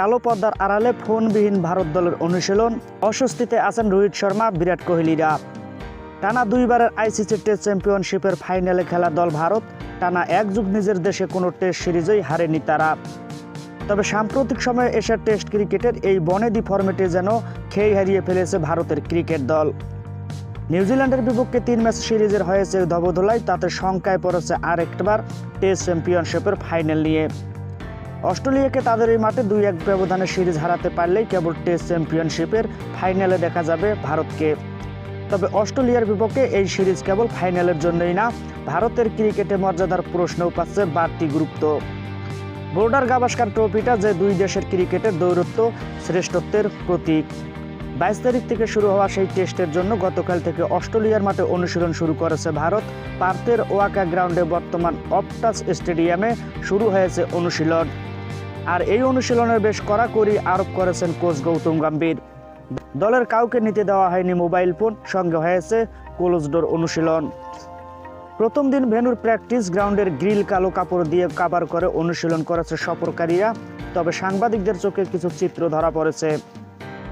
কালো পর্দার আড়ালে ফোনবিহীন ভারত দলের অনুশীলন। অস্বস্তিতে আছেন রোহিত শর্মা, বিরাট কোহলিরা। টানা দুইবারের আইসিসি টেস্ট চ্যাম্পিয়নশিপের ফাইনালে খেলা দল ভারত। টানা এক যুগ নিজের দেশে কোনো টেস্ট সিরিজেই হারেনি তারা। তবে সাম্প্রতিক সময়ে এশিয়ার টেস্ট ক্রিকেটের এই বনেদি ফরম্যাটে যেন খেই হারিয়ে ফেলেছে ভারতের ক্রিকেট দল। নিউজিল্যান্ডের বিপক্ষে তিন ম্যাচ সিরিজের হয়েছে ধবধলাই তাতে শঙ্কায় পড়েছে আর একবার টেস্ট চ্যাম্পিয়নশিপের ফাইনাল নিয়ে। অস্ট্রেলিয়াকে তাদের এই মাঠে দুই এক ব্যবধানে সিরিজ হারাতে পারলেই কেবল টেস্ট চ্যাম্পিয়নশিপের ফাইনালে দেখা যাবে ভারতকে। তবে অস্ট্রেলিয়ার বিপক্ষে এই সিরিজ কেবল ফাইনালের জন্যই না, ভারতের ক্রিকেটে মর্যাদার প্রশ্নও পাচ্ছে বাড়তি গুরুত্ব। বোর্ডার গাভাস্কার ট্রফিটা যে দুই দেশের ক্রিকেটের দৌরত্ব শ্রেষ্ঠত্বের প্রতীক। বাইশ তারিখ থেকে শুরু হওয়া সেই টেস্টের জন্য গতকাল থেকে অস্ট্রেলিয়ার মাঠে অনুশীলন শুরু করেছে ভারত। পার্থের ওয়াকা গ্রাউন্ডে বর্তমান অপটাস স্টেডিয়ামে শুরু হয়েছে অনুশীলন। আর এই অনুশীলনের বেশ কড়াকড়ি আরোপ করেছেন কোচ গৌতম গম্ভীর। দলের কাউকে নিতে দেওয়া হয়নি মোবাইল ফোন, সঙ্গে হয়েছে ক্লোজ ডোর অনুশীলন। প্রথম দিন ভেনুর প্র্যাকটিস গ্রাউন্ডের গ্রিল কালো কাপড় দিয়ে কাভার করে অনুশীলন করেছে সফরকারীরা, তবে সাংবাদিকদের চোখে কিছু চিত্র ধরা পড়েছে।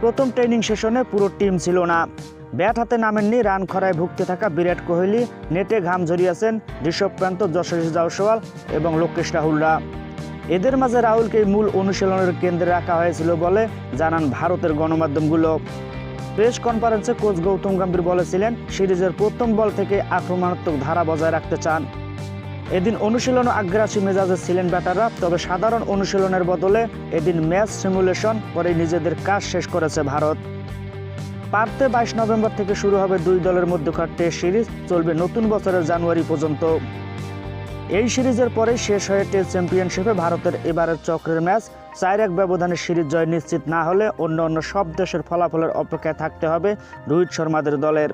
প্রথম ট্রেনিং সেশনে পুরো টিম ছিল না। ব্যাট হাতে নামেননি, রান খরায় ভুগতে থাকা বিরাট কোহলি, নেটে ঘাম ঝরিয়েছেন, ঋষভ প্রান্ত যশস্বী জাওসওয়াল এবং লোকেশ রাহুলরা। এদের মাঝে রাহুলকে মূল অনুশীলনের কেন্দ্রে রাখা হয়েছিল বলে জানান ভারতের গণমাধ্যমগুলো। প্রেস কনফারেন্সে কোচ গৌতম গম্ভীর বলেছিলেন, সিরিজের প্রথম বল থেকে আক্রমণাত্মক ধারা বজায় রাখতে চান। এদিন অনুশীলন আগ্রাসী মেজাজে ছিলেন ব্যাটাররা, তবে সাধারণ অনুশীলনের বদলে এদিন ম্যাচ সিমুলেশন করে নিজেদের কাজ শেষ করেছে ভারত। পার্থে বাইশ নভেম্বর থেকে শুরু হবে দুই দলের মধ্যকার টেস্ট সিরিজ, চলবে নতুন বছরের জানুয়ারি পর্যন্ত। এই সিরিজের পরে শেষ হয়ে টেস্ট চ্যাম্পিয়নশিপে ভারতের এবারের চক্রের ম্যাচ, চার এক ব্যবধানে সিরিজ জয় নিশ্চিত না হলে অন্য অন্য সব দেশের ফলাফলের অপেক্ষায় থাকতে হবে রোহিত শর্মাদের দলের।